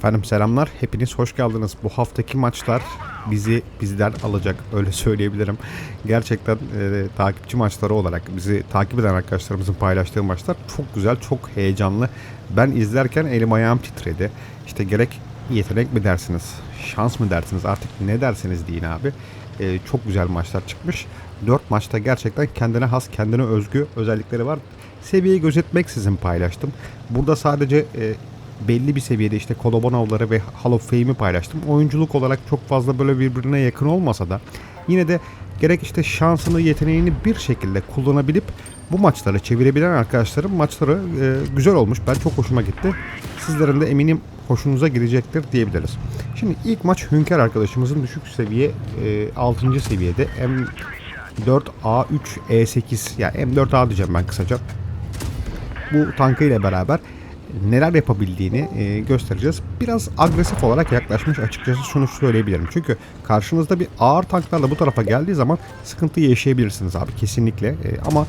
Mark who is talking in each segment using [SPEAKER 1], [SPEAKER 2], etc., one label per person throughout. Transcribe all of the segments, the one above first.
[SPEAKER 1] Efendim selamlar. Hepiniz hoş geldiniz. Bu haftaki maçlar bizi bizden alacak. Öyle söyleyebilirim. Gerçekten e, takipçi maçları olarak bizi takip eden arkadaşlarımızın paylaştığı maçlar çok güzel, çok heyecanlı. Ben izlerken elim ayağım titredi. İşte gerek yetenek mi dersiniz, şans mı dersiniz artık ne derseniz deyin abi. E, çok güzel maçlar çıkmış. 4 maçta gerçekten kendine has, kendine özgü özellikleri var. Seviyeyi gözetmeksizin paylaştım. Burada sadece e, belli bir seviyede işte Kolobanovları ve Hall of Fame'i paylaştım. Oyunculuk olarak çok fazla böyle birbirine yakın olmasa da yine de gerek işte şansını, yeteneğini bir şekilde kullanabilip bu maçları çevirebilen arkadaşlarım maçları e, güzel olmuş. Ben çok hoşuma gitti. Sizlerin de eminim hoşunuza girecektir diyebiliriz. Şimdi ilk maç Hünkar arkadaşımızın düşük seviye e, 6. seviyede M4A3 E8 ya yani M4A diyeceğim ben kısaca. Bu tankıyla beraber neler yapabildiğini e, göstereceğiz. Biraz agresif olarak yaklaşmış açıkçası şunu söyleyebilirim. Çünkü karşınızda bir ağır tanklarla bu tarafa geldiği zaman sıkıntı yaşayabilirsiniz abi kesinlikle. E, ama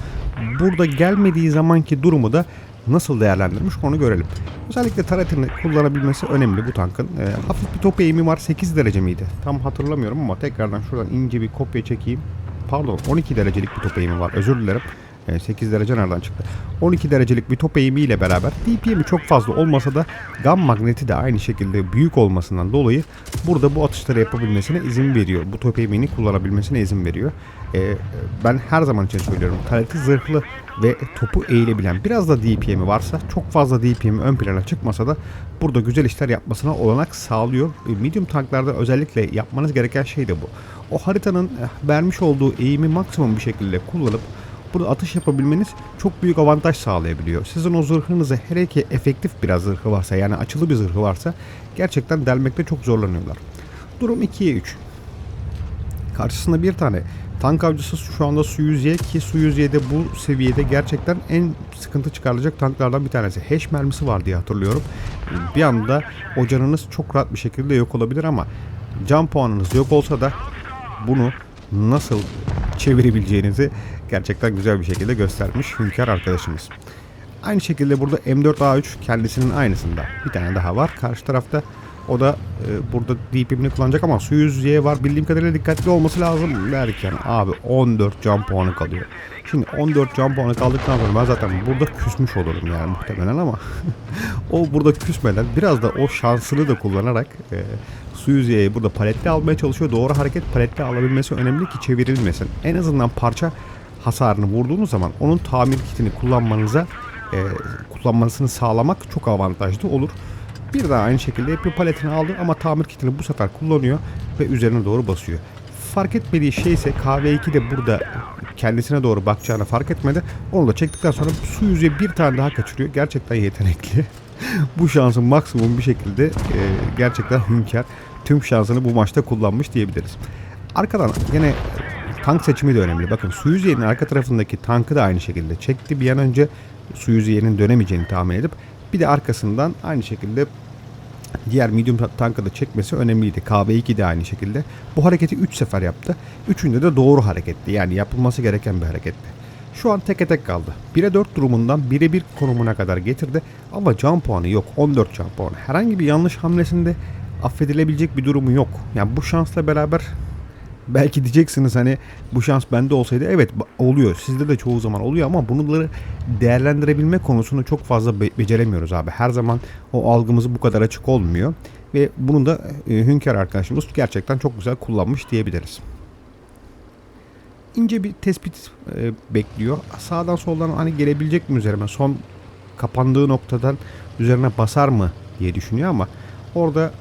[SPEAKER 1] burada gelmediği zamanki durumu da nasıl değerlendirmiş onu görelim. Özellikle taretini kullanabilmesi önemli bu tankın. E, hafif bir top eğimi var 8 derece miydi? Tam hatırlamıyorum ama tekrardan şuradan ince bir kopya çekeyim. Pardon 12 derecelik bir top eğimi var özür dilerim. 8 derece nereden çıktı? 12 derecelik bir top eğimiyle beraber DPM'i çok fazla olmasa da gam magneti de aynı şekilde büyük olmasından dolayı burada bu atışları yapabilmesine izin veriyor. Bu top eğimini kullanabilmesine izin veriyor. Ee, ben her zaman için söylüyorum. Kalite zırhlı ve topu eğilebilen biraz da DPM'i varsa çok fazla DPM'i ön plana çıkmasa da burada güzel işler yapmasına olanak sağlıyor. Medium tanklarda özellikle yapmanız gereken şey de bu. O haritanın vermiş olduğu eğimi maksimum bir şekilde kullanıp burada atış yapabilmeniz çok büyük avantaj sağlayabiliyor. Sizin o zırhınızı hele ki efektif biraz zırhı varsa yani açılı bir zırhı varsa gerçekten delmekte çok zorlanıyorlar. Durum 2'ye 3. Karşısında bir tane tank avcısı şu anda su 100Y ki su 100Y'de bu seviyede gerçekten en sıkıntı çıkarılacak tanklardan bir tanesi. Hash mermisi var diye hatırlıyorum. Bir anda o canınız çok rahat bir şekilde yok olabilir ama can puanınız yok olsa da bunu nasıl çevirebileceğinizi gerçekten güzel bir şekilde göstermiş Hünkar arkadaşımız. Aynı şekilde burada M4A3 kendisinin aynısında. Bir tane daha var karşı tarafta. O da e, burada DPM'ini kullanacak ama su 100Y var. Bildiğim kadarıyla dikkatli olması lazım derken abi 14 can puanı kalıyor. Şimdi 14 can puanı kaldıktan sonra ben zaten burada küsmüş olurum yani muhtemelen ama o burada küsmeden biraz da o şansını da kullanarak e, su yüzeyi burada paletli almaya çalışıyor. Doğru hareket paletli alabilmesi önemli ki çevrilmesin. En azından parça hasarını vurduğunuz zaman onun tamir kitini kullanmanıza e, kullanmasını sağlamak çok avantajlı olur. Bir daha aynı şekilde yapıyor paletini aldı ama tamir kitini bu sefer kullanıyor ve üzerine doğru basıyor. Fark etmediği şey ise KV2 de burada kendisine doğru bakacağını fark etmedi. Onu da çektikten sonra su yüzeye bir tane daha kaçırıyor. Gerçekten yetenekli. bu şansın maksimum bir şekilde e, gerçekten hünkar tüm şansını bu maçta kullanmış diyebiliriz. Arkadan yine tank seçimi de önemli. Bakın su yüzeyinin arka tarafındaki tankı da aynı şekilde çekti. Bir an önce su yüzeyinin dönemeyeceğini tahmin edip bir de arkasından aynı şekilde diğer medium tankı da çekmesi önemliydi. KB2 de aynı şekilde. Bu hareketi 3 sefer yaptı. Üçünde de doğru hareketti. Yani yapılması gereken bir hareketti. Şu an teke tek kaldı. 1'e 4 durumundan 1'e 1 konumuna kadar getirdi. Ama can puanı yok. 14 can puanı. Herhangi bir yanlış hamlesinde affedilebilecek bir durumu yok. Yani bu şansla beraber belki diyeceksiniz hani bu şans bende olsaydı evet oluyor. Sizde de çoğu zaman oluyor ama bunları değerlendirebilme konusunu çok fazla be- beceremiyoruz abi. Her zaman o algımız bu kadar açık olmuyor ve bunu da e, Hünkar arkadaşımız gerçekten çok güzel kullanmış diyebiliriz. İnce bir tespit e, bekliyor. Sağdan soldan hani gelebilecek mi üzerime? Son kapandığı noktadan üzerine basar mı diye düşünüyor ama orada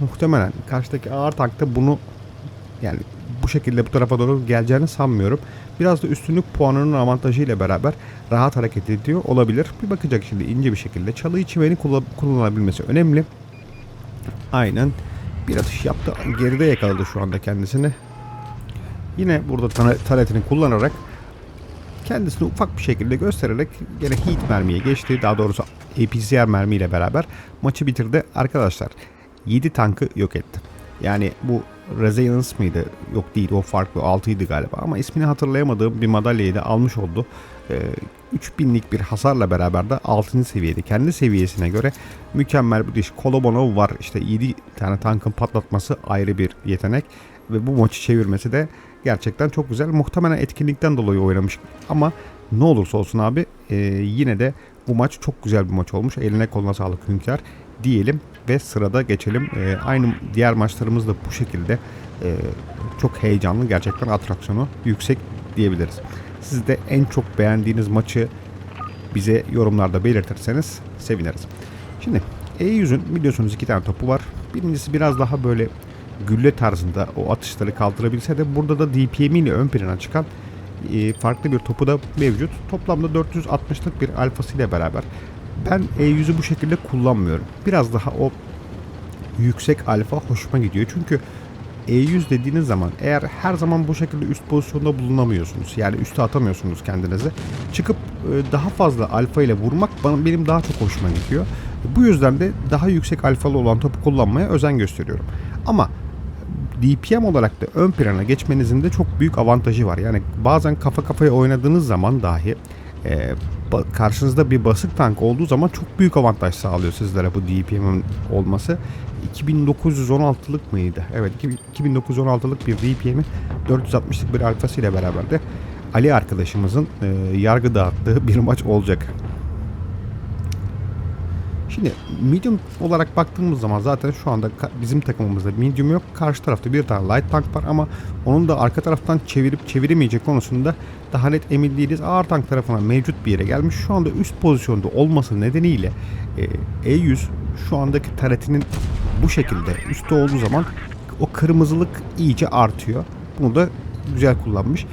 [SPEAKER 1] muhtemelen karşıdaki ağır tankta bunu yani şekilde bu tarafa doğru geleceğini sanmıyorum. Biraz da üstünlük puanının avantajıyla beraber rahat hareket ediyor olabilir. Bir bakacak şimdi ince bir şekilde. Çalıyı çiveni kullanabilmesi önemli. Aynen bir atış yaptı. Geride yakaladı şu anda kendisini. Yine burada taletini kullanarak kendisini ufak bir şekilde göstererek yine heat mermiye geçti. Daha doğrusu APCR mermiyle beraber maçı bitirdi. Arkadaşlar 7 tankı yok etti. Yani bu Resilience mıydı? Yok değil o farklı 6'ydı galiba ama ismini hatırlayamadığım bir madalyayı da almış oldu. e, 3000'lik bir hasarla beraber de 6. seviyede kendi seviyesine göre mükemmel bir iş. Kolobonov var işte 7 tane tankın patlatması ayrı bir yetenek ve bu maçı çevirmesi de gerçekten çok güzel. Muhtemelen etkinlikten dolayı oynamış ama ne olursa olsun abi e, yine de bu maç çok güzel bir maç olmuş. Eline koluna sağlık Hünkar diyelim ve sırada geçelim. E, aynı diğer maçlarımız da bu şekilde e, çok heyecanlı gerçekten atraksiyonu yüksek diyebiliriz. Siz de en çok beğendiğiniz maçı bize yorumlarda belirtirseniz seviniriz. Şimdi E100'ün biliyorsunuz iki tane topu var. Birincisi biraz daha böyle gülle tarzında o atışları kaldırabilse de burada da DPM ile ön plana çıkan e, farklı bir topu da mevcut. Toplamda 460'lık bir alfasıyla beraber ben E100'ü bu şekilde kullanmıyorum. Biraz daha o yüksek alfa hoşuma gidiyor. Çünkü E100 dediğiniz zaman eğer her zaman bu şekilde üst pozisyonda bulunamıyorsunuz. Yani üste atamıyorsunuz kendinizi. Çıkıp e, daha fazla alfa ile vurmak bana benim daha çok hoşuma gidiyor. Bu yüzden de daha yüksek alfalı olan topu kullanmaya özen gösteriyorum. Ama DPM olarak da ön plana geçmenizin de çok büyük avantajı var. Yani bazen kafa kafaya oynadığınız zaman dahi e, karşınızda bir basık tank olduğu zaman çok büyük avantaj sağlıyor sizlere bu DPM'in olması. 2916'lık mıydı? Evet 2916'lık bir DPM'in 460'lık bir alfasıyla beraber de Ali arkadaşımızın e, yargı dağıttığı bir maç olacak. Şimdi medium olarak baktığımız zaman zaten şu anda bizim takımımızda medium yok. Karşı tarafta bir tane light tank var ama onun da arka taraftan çevirip çeviremeyecek konusunda daha net emin değiliz. Ağır tank tarafına mevcut bir yere gelmiş. Şu anda üst pozisyonda olması nedeniyle e, E100 şu andaki taretinin bu şekilde üstte olduğu zaman o kırmızılık iyice artıyor. Bunu da güzel kullanmış.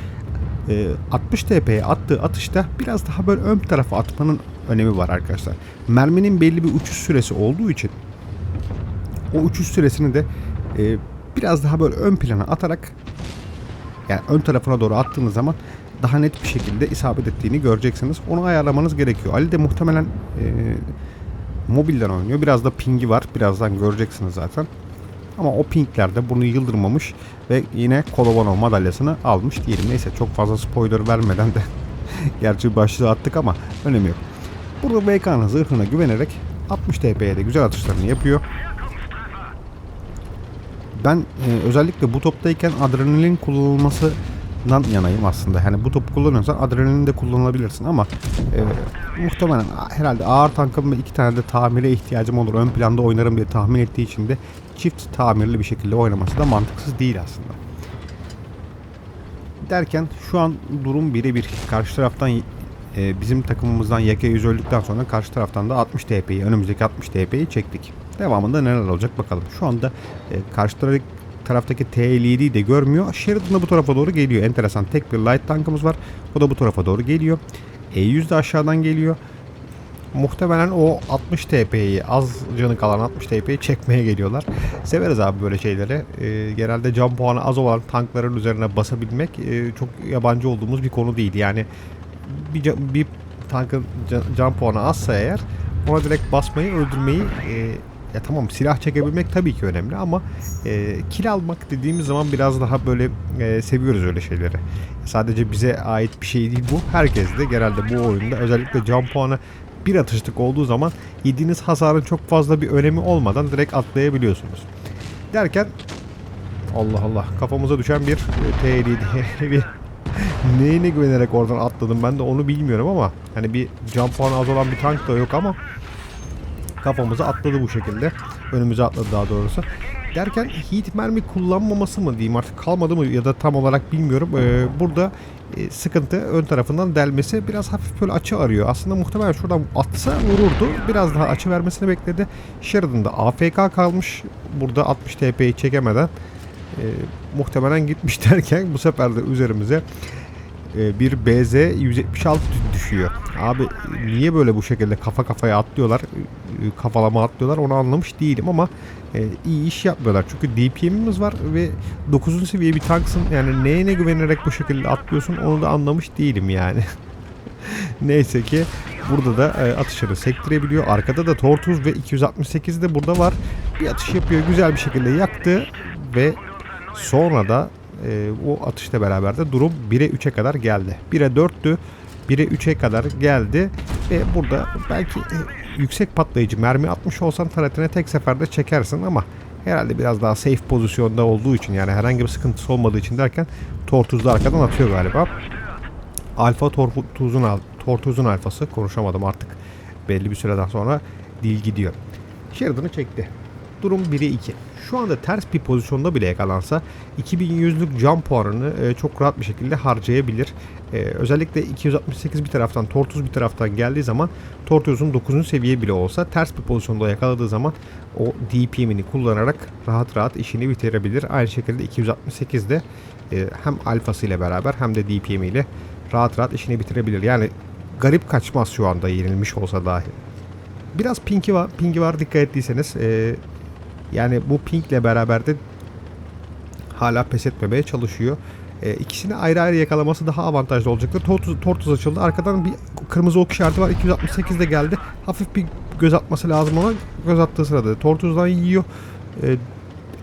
[SPEAKER 1] E, 60 TP'ye attığı atışta biraz daha böyle ön tarafa atmanın önemi var arkadaşlar. Merminin belli bir uçuş süresi olduğu için o uçuş süresini de e, biraz daha böyle ön plana atarak yani ön tarafına doğru attığınız zaman daha net bir şekilde isabet ettiğini göreceksiniz. Onu ayarlamanız gerekiyor. Ali de muhtemelen e, mobilden oynuyor. Biraz da pingi var. Birazdan göreceksiniz zaten. Ama o pinglerde bunu yıldırmamış ve yine Kolovanov madalyasını almış diyelim. Neyse çok fazla spoiler vermeden de gerçi başlığı attık ama önemi yok. Burada VK'nın zırhına güvenerek 60 TP'ye de güzel atışlarını yapıyor. Ben e, özellikle bu toptayken adrenalin kullanılmasından yanayım aslında. Yani bu topu kullanıyorsan adrenalin de kullanılabilirsin ama e, muhtemelen herhalde ağır tankım ve iki tane de tamire ihtiyacım olur. Ön planda oynarım diye tahmin ettiği için de çift tamirli bir şekilde oynaması da mantıksız değil aslında. Derken şu an durum birebir. Karşı taraftan e, bizim takımımızdan Yake 100 öldükten sonra karşı taraftan da 60 TP'yi önümüzdeki 60 TP'yi çektik. Devamında neler olacak bakalım. Şu anda e, karşı taraf- taraftaki T57'yi de görmüyor. Sheridan da bu tarafa doğru geliyor. Enteresan. Tek bir light tankımız var. O da bu tarafa doğru geliyor. E100 de aşağıdan geliyor. Muhtemelen o 60 TP'yi az canı kalan 60 TP'yi çekmeye geliyorlar. Severiz abi böyle şeyleri. Ee, genelde can puanı az olan tankların üzerine basabilmek e, çok yabancı olduğumuz bir konu değil. Yani bir, ca- bir tankın can, can puanı azsa eğer ona direkt basmayı öldürmeyi e, ya tamam silah çekebilmek tabii ki önemli ama e, kill almak dediğimiz zaman biraz daha böyle e, seviyoruz öyle şeyleri. Sadece bize ait bir şey değil bu. Herkes de genelde bu oyunda özellikle can puanı bir atışlık olduğu zaman yediğiniz hasarın çok fazla bir önemi olmadan direkt atlayabiliyorsunuz. Derken Allah Allah kafamıza düşen bir e, T7 bir neyine güvenerek oradan atladım ben de onu bilmiyorum ama hani bir can puanı az olan bir tank da yok ama kafamıza atladı bu şekilde. Önümüze atladı daha doğrusu. Derken heat mermi kullanmaması mı diyeyim artık kalmadı mı ya da tam olarak bilmiyorum. Ee, burada e, sıkıntı ön tarafından delmesi biraz hafif böyle açı arıyor. Aslında muhtemelen şuradan atsa vururdu. Biraz daha açı vermesini bekledi. Sheridan da AFK kalmış. Burada 60 TP'yi çekemeden e, muhtemelen gitmiş derken bu sefer de üzerimize e, bir BZ 176 düşüyor. Abi niye böyle bu şekilde kafa kafaya atlıyorlar, e, kafalama atlıyorlar onu anlamış değilim ama e, iyi iş yapmıyorlar. Çünkü DPM'imiz var ve 9. seviye bir tanksın. Yani neyine güvenerek bu şekilde atlıyorsun onu da anlamış değilim yani. Neyse ki burada da e, atışları sektirebiliyor. Arkada da Tortuz ve 268 de burada var. Bir atış yapıyor. Güzel bir şekilde yaktı ve sonra da e, o atışla beraber de durum 1'e 3'e kadar geldi. 1'e 4'tü. 1'e 3'e kadar geldi ve burada belki e, yüksek patlayıcı mermi atmış olsan taretine tek seferde çekersin ama herhalde biraz daha safe pozisyonda olduğu için yani herhangi bir sıkıntısı olmadığı için derken Tortuz'da arkadan atıyor galiba. Alfa Tortuz'un al Tortuz'un alfası konuşamadım artık belli bir süreden sonra dil gidiyor. Sheridan'ı çekti. Durum 1'e 2. Şu anda ters bir pozisyonda bile yakalansa 2100'lük can puanını e, çok rahat bir şekilde harcayabilir. E, özellikle 268 bir taraftan Tortuz bir taraftan geldiği zaman Tortuz'un 9. seviye bile olsa ters bir pozisyonda yakaladığı zaman o DPM'ini kullanarak rahat rahat işini bitirebilir. Aynı şekilde 268'de e, hem alfası ile beraber hem de DPM ile rahat rahat işini bitirebilir. Yani garip kaçmaz şu anda yenilmiş olsa dahi. Biraz pinki var, pinki var dikkat ettiyseniz. E, yani bu pinkle beraber de hala pes etmemeye çalışıyor. E, ikisini ayrı ayrı yakalaması daha avantajlı olacaktır. Tortuz, Tortuz açıldı. Arkadan bir kırmızı ok işareti var. 268 de geldi. Hafif bir göz atması lazım ama göz attığı sırada Tortuz'dan yiyor. E,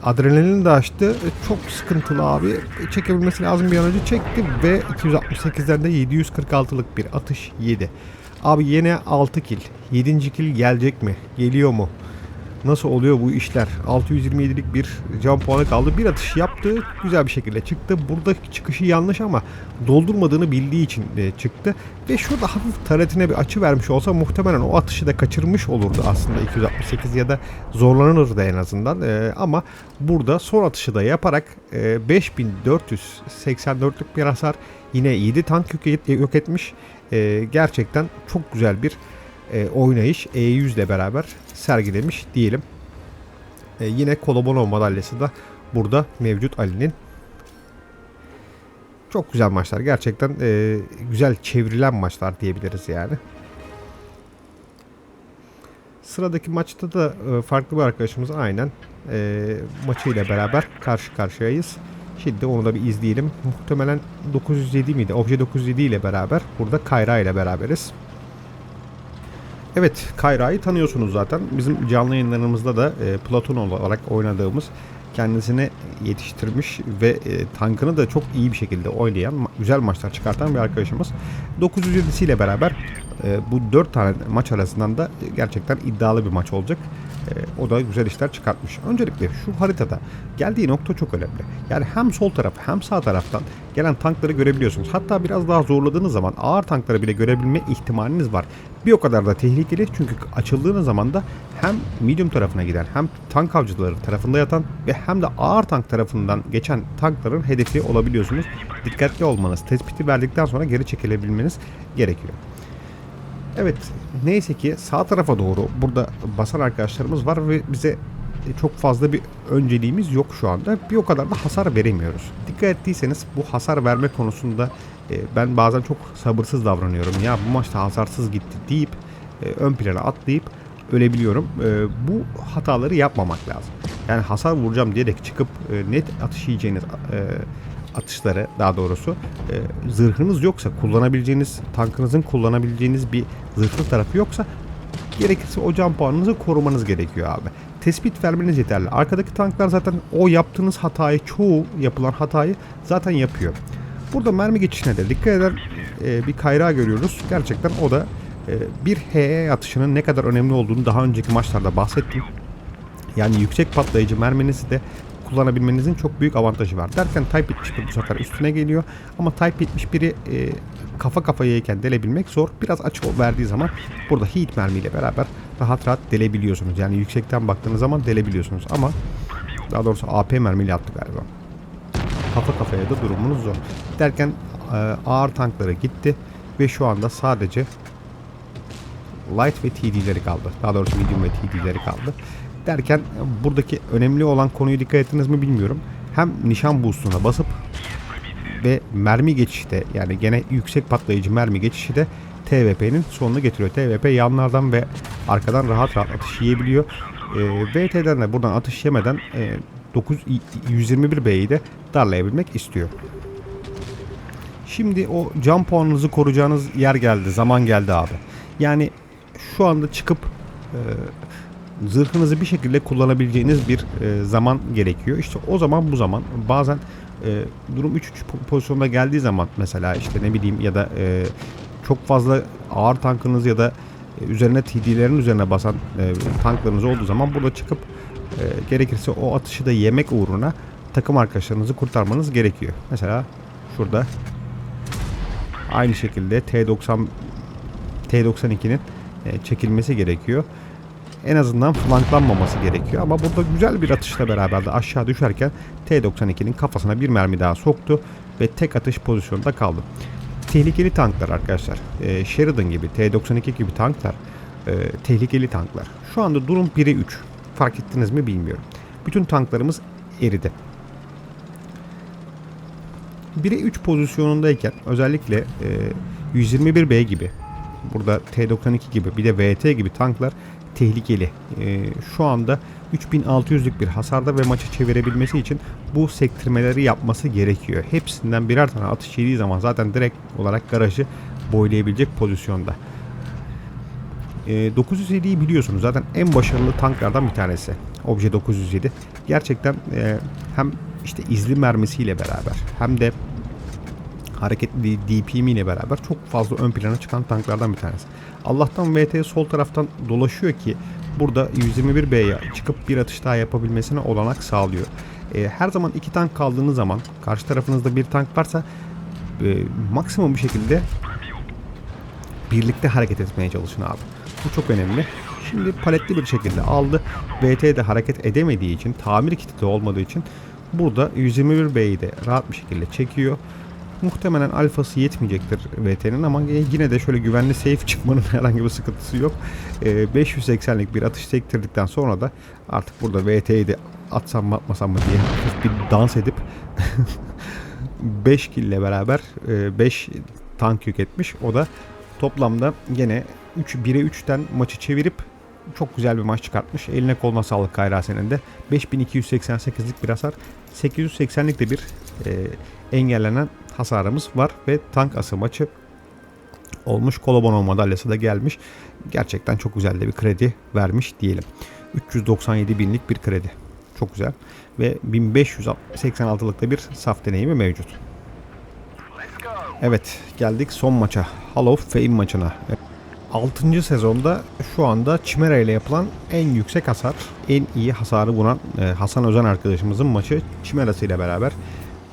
[SPEAKER 1] adrenalini de açtı. E, çok sıkıntılı abi. Çekebilmesi lazım bir an önce çekti ve 268'den de 746'lık bir atış yedi. Abi yine 6 kill. 7. kill gelecek mi? Geliyor mu? Nasıl oluyor bu işler? 627'lik bir can puanı kaldı. Bir atış yaptı. Güzel bir şekilde çıktı. Burada çıkışı yanlış ama doldurmadığını bildiği için de çıktı. Ve şurada hafif taretine bir açı vermiş olsa muhtemelen o atışı da kaçırmış olurdu aslında 268 ya da zorlanırdı en azından. Ee, ama burada son atışı da yaparak e, 5484'lük bir hasar yine 7 tank yok, etmiş. Ee, gerçekten çok güzel bir e, oynayış E100 ile beraber sergilemiş diyelim. E, yine Kolobonov madalyası da burada mevcut Ali'nin. Çok güzel maçlar. Gerçekten e, güzel çevrilen maçlar diyebiliriz yani. Sıradaki maçta da e, farklı bir arkadaşımız aynen e, maçıyla beraber karşı karşıyayız. Şimdi onu da bir izleyelim. Muhtemelen 907 miydi? Obje 907 ile beraber burada Kayra ile beraberiz. Evet, Kayra'yı tanıyorsunuz zaten. Bizim canlı yayınlarımızda da e, Platon olarak oynadığımız kendisini yetiştirmiş ve e, tankını da çok iyi bir şekilde oynayan, güzel maçlar çıkartan bir arkadaşımız. 907'si ile beraber e, bu 4 tane maç arasından da gerçekten iddialı bir maç olacak. E, o da güzel işler çıkartmış. Öncelikle şu haritada geldiği nokta çok önemli. Yani hem sol taraf hem sağ taraftan gelen tankları görebiliyorsunuz. Hatta biraz daha zorladığınız zaman ağır tankları bile görebilme ihtimaliniz var. Bir o kadar da tehlikeli çünkü açıldığınız zaman da hem medium tarafına giden hem tank avcıları tarafında yatan ve hem de ağır tank tarafından geçen tankların hedefi olabiliyorsunuz. Dikkatli olmanız, tespiti verdikten sonra geri çekilebilmeniz gerekiyor. Evet neyse ki sağ tarafa doğru burada basan arkadaşlarımız var ve bize çok fazla bir önceliğimiz yok şu anda. Bir o kadar da hasar veremiyoruz. Dikkat ettiyseniz bu hasar verme konusunda e, ben bazen çok sabırsız davranıyorum. Ya bu maçta hasarsız gitti deyip e, ön plana atlayıp ölebiliyorum. E, bu hataları yapmamak lazım. Yani hasar vuracağım diyerek çıkıp e, net atış yiyeceğiniz e, atışları daha doğrusu e, zırhınız yoksa kullanabileceğiniz tankınızın kullanabileceğiniz bir zırhlı tarafı yoksa gerekirse o can puanınızı korumanız gerekiyor abi. Tespit vermeniz yeterli. Arkadaki tanklar zaten o yaptığınız hatayı çoğu yapılan hatayı zaten yapıyor. Burada mermi geçişine de dikkat eden e, bir kayrağı görüyoruz. Gerçekten o da e, bir HE atışının ne kadar önemli olduğunu daha önceki maçlarda bahsettim. Yani yüksek patlayıcı merminizi de kullanabilmenizin çok büyük avantajı var. Derken Type 71 bu sefer üstüne geliyor. Ama Type 71'i e, kafa kafayayken delebilmek zor. Biraz açı verdiği zaman burada heat mermiyle beraber rahat rahat delebiliyorsunuz. Yani yüksekten baktığınız zaman delebiliyorsunuz. Ama daha doğrusu AP mermiyle attı galiba. Kafa kafaya da durumunuz zor. Derken e, ağır tankları gitti ve şu anda sadece light ve TD'leri kaldı. Daha doğrusu medium ve TD'leri kaldı. Derken buradaki önemli olan konuyu dikkat ettiniz mi bilmiyorum. Hem nişan boostuna basıp ve mermi geçişi de yani gene yüksek patlayıcı mermi geçişi de TVP'nin sonunu getiriyor. TVP yanlardan ve arkadan rahat rahat atış yiyebiliyor. E, VT'den de buradan atış yemeden e, 9 121B'yi de darlayabilmek istiyor. Şimdi o can puanınızı koruyacağınız yer geldi, zaman geldi abi. Yani şu anda çıkıp e, zırhınızı bir şekilde kullanabileceğiniz bir e, zaman gerekiyor. İşte o zaman bu zaman bazen e, durum 3-3 pozisyonda geldiği zaman mesela işte ne bileyim ya da e, çok fazla ağır tankınız ya da e, üzerine TD'lerin üzerine basan e, tanklarınız olduğu zaman burada çıkıp e, gerekirse o atışı da yemek uğruna takım arkadaşlarınızı kurtarmanız gerekiyor. Mesela şurada aynı şekilde T90 T92'nin e, çekilmesi gerekiyor. En azından flanklanmaması gerekiyor. Ama burada güzel bir atışla beraber de aşağı düşerken T92'nin kafasına bir mermi daha soktu ve tek atış pozisyonda kaldı. Tehlikeli tanklar arkadaşlar. E, Sheridan gibi, T92 gibi tanklar e, tehlikeli tanklar. Şu anda durum 1'e 3. Fark ettiniz mi bilmiyorum. Bütün tanklarımız eridi. 1'e 3 pozisyonundayken özellikle e, 121B gibi burada T92 gibi bir de VT gibi tanklar tehlikeli. E, şu anda 3600'lük bir hasarda ve maçı çevirebilmesi için bu sektirmeleri yapması gerekiyor. Hepsinden birer tane atış yediği zaman zaten direkt olarak garajı boylayabilecek pozisyonda. E, 907'yi biliyorsunuz zaten en başarılı tanklardan bir tanesi. Obje 907. Gerçekten e, hem işte izli mermisiyle beraber hem de hareketli DPM ile beraber çok fazla ön plana çıkan tanklardan bir tanesi. Allah'tan VT sol taraftan dolaşıyor ki burada 121B'ye çıkıp bir atış daha yapabilmesine olanak sağlıyor. E, her zaman iki tank kaldığınız zaman karşı tarafınızda bir tank varsa e, maksimum bir şekilde birlikte hareket etmeye çalışın abi. Bu çok önemli. Şimdi paletli bir şekilde aldı. VT de hareket edemediği için, tamir kiti de olmadığı için burada 121B'yi de rahat bir şekilde çekiyor. Muhtemelen alfası yetmeyecektir VT'nin ama yine de şöyle güvenli safe çıkmanın herhangi bir sıkıntısı yok. Ee, 580'lik bir atış sektirdikten sonra da artık burada VT'yi de atsam mı atmasam mı diye bir dans edip 5 kill ile beraber 5 tank yük etmiş. O da toplamda gene 3 1'e 3'ten maçı çevirip çok güzel bir maç çıkartmış. Eline koluna sağlık Kayra senin de. 5288'lik bir hasar. 880'lik de bir e, engellenen hasarımız var ve tank ası maçı olmuş. Kolobono madalyası da gelmiş. Gerçekten çok güzel de bir kredi vermiş diyelim. 397 binlik bir kredi. Çok güzel. Ve 1586'lık da bir saf deneyimi mevcut. Evet geldik son maça. Hall of Fame maçına. 6. sezonda şu anda Chimera ile yapılan en yüksek hasar, en iyi hasarı bulan e, Hasan Özen arkadaşımızın maçı Chimera'sı ile beraber.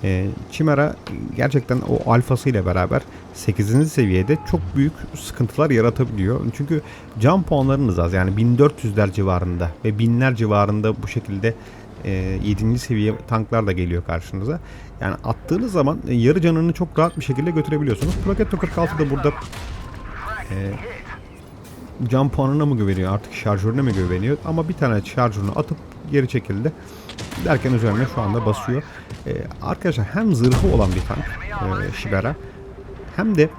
[SPEAKER 1] E, Chimera gerçekten o alfası ile beraber 8. seviyede çok büyük sıkıntılar yaratabiliyor. Çünkü can puanlarınız az yani 1400'ler civarında ve binler civarında bu şekilde e, 7. seviye tanklar da geliyor karşınıza. Yani attığınız zaman yarı canını çok rahat bir şekilde götürebiliyorsunuz. Progetto 46 da burada e, can puanına mı güveniyor artık şarjörüne mi güveniyor ama bir tane şarjörünü atıp geri çekildi derken üzerine şu anda basıyor. Ee, arkadaşlar hem zırhı olan bir tank e, Shibera hem de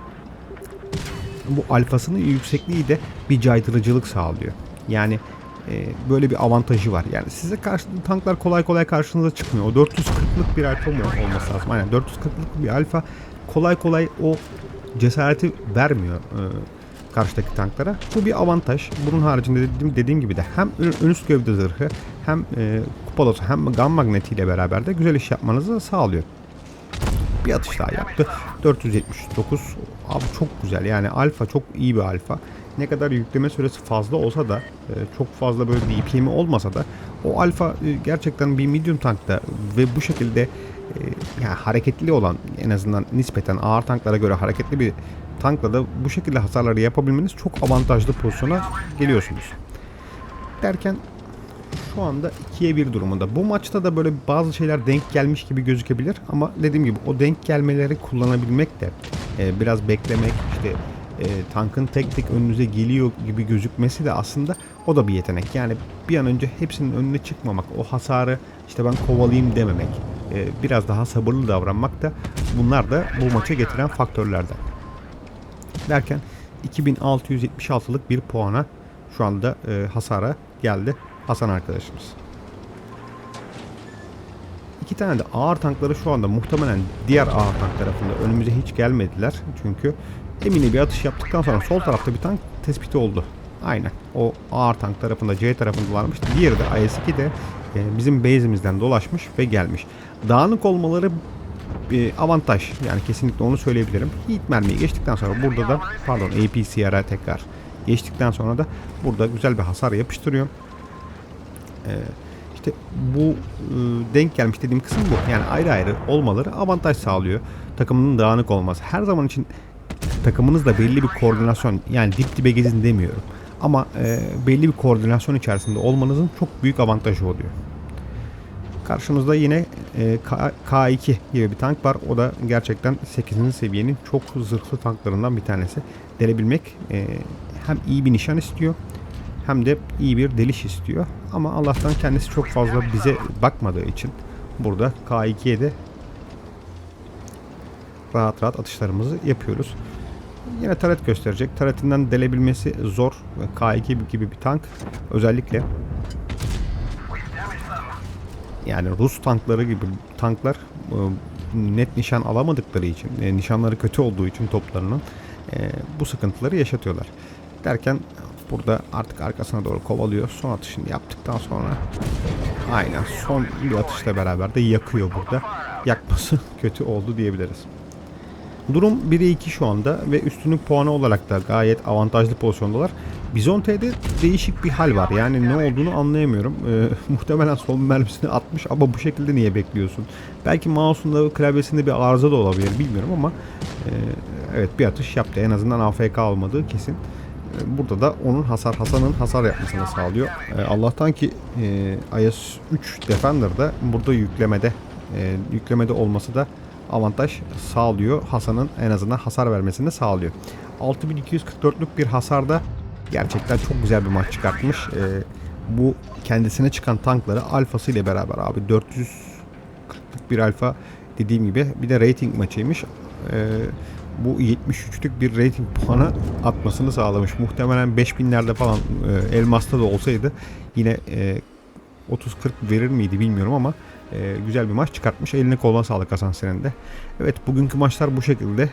[SPEAKER 1] bu alfasının yüksekliği de bir caydırıcılık sağlıyor. Yani e, böyle bir avantajı var. Yani size karşı tanklar kolay kolay karşınıza çıkmıyor. O 440'lık bir alfa olması lazım? Aynen 440'lık bir alfa kolay kolay o cesareti vermiyor. E, karşıdaki tanklara. Bu bir avantaj. Bunun haricinde dediğim, dediğim gibi de hem ön üst gövde zırhı hem e, kupolosu hem gam magnetiyle beraber de güzel iş yapmanızı sağlıyor. Bir atış daha yaptı. 479. Abi çok güzel. Yani alfa çok iyi bir alfa. Ne kadar yükleme süresi fazla olsa da e, çok fazla böyle BPM'i olmasa da o alfa e, gerçekten bir medium tankta ve bu şekilde e, yani hareketli olan en azından nispeten ağır tanklara göre hareketli bir tankla da bu şekilde hasarları yapabilmeniz çok avantajlı pozisyona geliyorsunuz. Derken şu anda 2'ye 1 durumunda. Bu maçta da böyle bazı şeyler denk gelmiş gibi gözükebilir ama dediğim gibi o denk gelmeleri kullanabilmek de e, biraz beklemek işte e, tankın tek tek önünüze geliyor gibi gözükmesi de aslında o da bir yetenek. Yani bir an önce hepsinin önüne çıkmamak, o hasarı işte ben kovalayayım dememek, e, biraz daha sabırlı davranmak da bunlar da bu maça getiren faktörlerden derken 2676'lık bir puana şu anda e, hasara geldi Hasan arkadaşımız. İki tane de ağır tankları şu anda muhtemelen diğer ağır tank tarafında önümüze hiç gelmediler. Çünkü emini bir atış yaptıktan sonra sol tarafta bir tank tespiti oldu. Aynen. O ağır tank tarafında C tarafında varmış. Diğeri de IS-2 de e, bizim base'imizden dolaşmış ve gelmiş. Dağınık olmaları bir avantaj. Yani kesinlikle onu söyleyebilirim. Heat mermiyi geçtikten sonra burada da pardon APCR'a tekrar geçtikten sonra da burada güzel bir hasar yapıştırıyor. Ee, işte bu e, denk gelmiş dediğim kısım bu. Yani ayrı ayrı olmaları avantaj sağlıyor. Takımının dağınık olması. Her zaman için takımınızla belli bir koordinasyon yani dip dibe gezin demiyorum. Ama e, belli bir koordinasyon içerisinde olmanızın çok büyük avantajı oluyor. Karşımızda yine e, K- K2 gibi bir tank var. O da gerçekten 8. seviyenin çok zırhlı tanklarından bir tanesi. Delebilmek e, hem iyi bir nişan istiyor hem de iyi bir deliş istiyor. Ama Allah'tan kendisi çok fazla bize bakmadığı için burada K2'ye de rahat rahat atışlarımızı yapıyoruz. Yine taret gösterecek. Taretinden delebilmesi zor. K2 gibi bir tank. Özellikle yani Rus tankları gibi tanklar e, net nişan alamadıkları için, e, nişanları kötü olduğu için toplarının e, bu sıkıntıları yaşatıyorlar. Derken burada artık arkasına doğru kovalıyor. Son atışını yaptıktan sonra aynen son bir atışla beraber de yakıyor burada. Yakması kötü oldu diyebiliriz. Durum 1'e 2 şu anda ve üstünlük puanı olarak da gayet avantajlı pozisyondalar. Bizonte'de değişik bir hal var. Yani ne olduğunu anlayamıyorum. Ee, muhtemelen son mermisini atmış ama bu şekilde niye bekliyorsun? Belki mouse'un da klavyesinde bir arıza da olabilir bilmiyorum ama e, evet bir atış yaptı. En azından AFK olmadığı kesin. E, Burada da onun hasar Hasan'ın hasar yapmasını sağlıyor. E, Allah'tan ki e, IS 3 Defender'da burada yüklemede e, yüklemede olması da avantaj sağlıyor. Hasan'ın en azından hasar vermesini sağlıyor. 6244'lük bir hasarda gerçekten çok güzel bir maç çıkartmış. Ee, bu kendisine çıkan tankları alfası ile beraber abi 440'lık bir alfa dediğim gibi bir de rating maçıymış. Ee, bu 73'lük bir rating puanı atmasını sağlamış. Muhtemelen 5000'lerde falan e, elmasta da olsaydı yine e, 30-40 verir miydi bilmiyorum ama e, güzel bir maç çıkartmış. Eline koluna sağlık Hasan senin de. Evet bugünkü maçlar bu şekilde.